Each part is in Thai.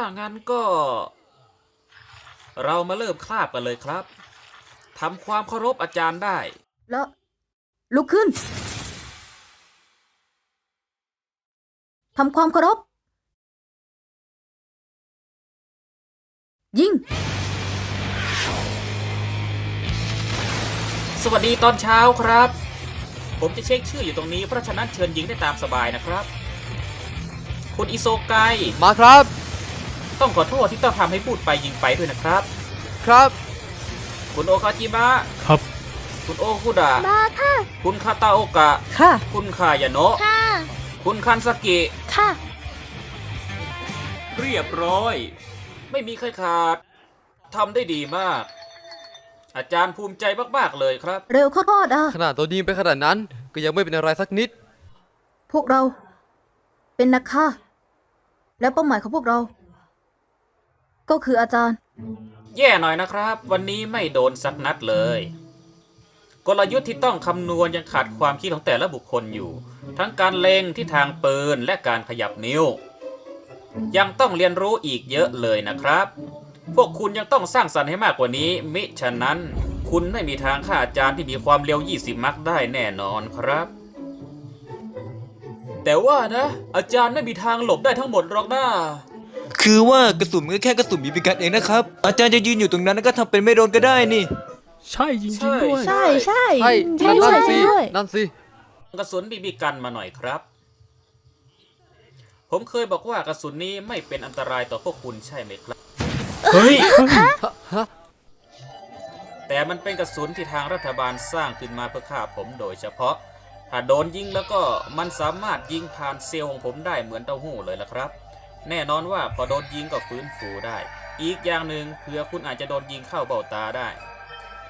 ถ้างั้นก็ เรามาเริ่มคาบกันเลยครับทำความเคารพอาจารย์ได้ แล้ว ลุกขึ้นทำความเคารพ ยิง สวัสดีตอนเช้าครับ ผมจะเช็คชื่ออยู่ตรงนี้เพราะฉะนั้นเชิญยิงได้ตามสบายนะครับ คุณอิโซไก มาครับ ต้องขอโทษที่ต้องทำให้พูดไปยิงไปด้วยนะครับ ครับ คุณโอคาจิมะครับ คุณโอคุดะมาค่ะ คุณคาตาโอกะ ค่ะ คุณคายาโนะค่ะ คุณคันสกิ ค่ะ เรียบร้อย ไม่มีใครขาดทำได้ดีมาก อาจารย์ภูมิใจมากๆเลยครับ เร็วเข้าทอดอะ ขนาดตัวยิงไปขนาดนั้นก็ยังไม่เป็นอะไรสักนิด พวกเรา เป็นนักฆ่า และเป้าหมายของพวกเรา ก็คืออาจารย์ แย่หน่อยนะครับ วันนี้ไม่โดนสักนัดเลย กลยุทธ์ที่ต้องคำนวณยังขาดความคิดของแต่ละบุคคลอยู่ ทั้งการเล็งที่ทางปืนและการขยับนิ้ว ยังต้องเรียนรู้อีกเยอะเลยนะครับ พวกคุณยังต้องสร้างสรรค์ให้มากกว่านี้ มิฉะนั้น คุณไม่มีทางฆ่าอาจารย์ที่มีความเร็ว 20 มักได้แน่นอนครับแต่ว่านะ อาจารย์ไม่มีทางหลบได้ทั้งหมดหรอกนะ คือว่ากระสุนมันก็แค่กระสุนบีบีกันเองนะครับ อาจารย์จะยืนอยู่ตรงนั้นแล้วก็ทำเป็นไม่โดนก็ได้นี่ ใช่จริงๆด้วย ใช่ใช่ใช่ใช่นั่นด้วยสิด้วยนั่นสิ กระสุนบีบีกันมาหน่อยครับ ผมเคยบอกว่ากระสุนนี้ไม่เป็นอันตรายต่อพวกคุณใช่ไหมครับ เฮ้ยฮะแต่มันเป็นกระสุนที่ทางรัฐบาลสร้างขึ้นมาเพื่อฆ่าผมโดยเฉพาะ ถ้าโดนยิงแล้วก็มันสามารถยิงผ่านเซลล์ของผมได้เหมือนเต้าหู้เลยละครับ แน่นอนว่าพอโดนยิงก็ฟื้นฟูได้ อีกอย่างหนึ่งเผื่อคุณอาจจะโดนยิงเข้าเบ้าตาได้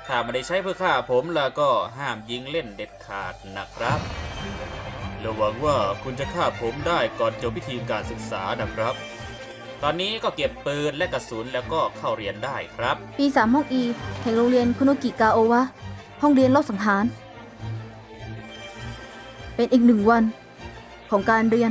ถ้าไม่ได้ใช้เพื่อฆ่าผมแล้วก็ห้ามยิงเล่นเด็ดขาดนะครับ ระหวังว่าคุณจะฆ่าผมได้ก่อนจบพิธีการศึกษานะครับ ตอนนี้ก็เก็บปืนและกระสุนแล้วก็เข้าเรียนได้ครับ ปีสามห้องอีแห่งโรงเรียนคุโนกิกาโอวะ ห้องเรียนรอบสังหาร เป็นอีกหนึ่งวันของการเรียน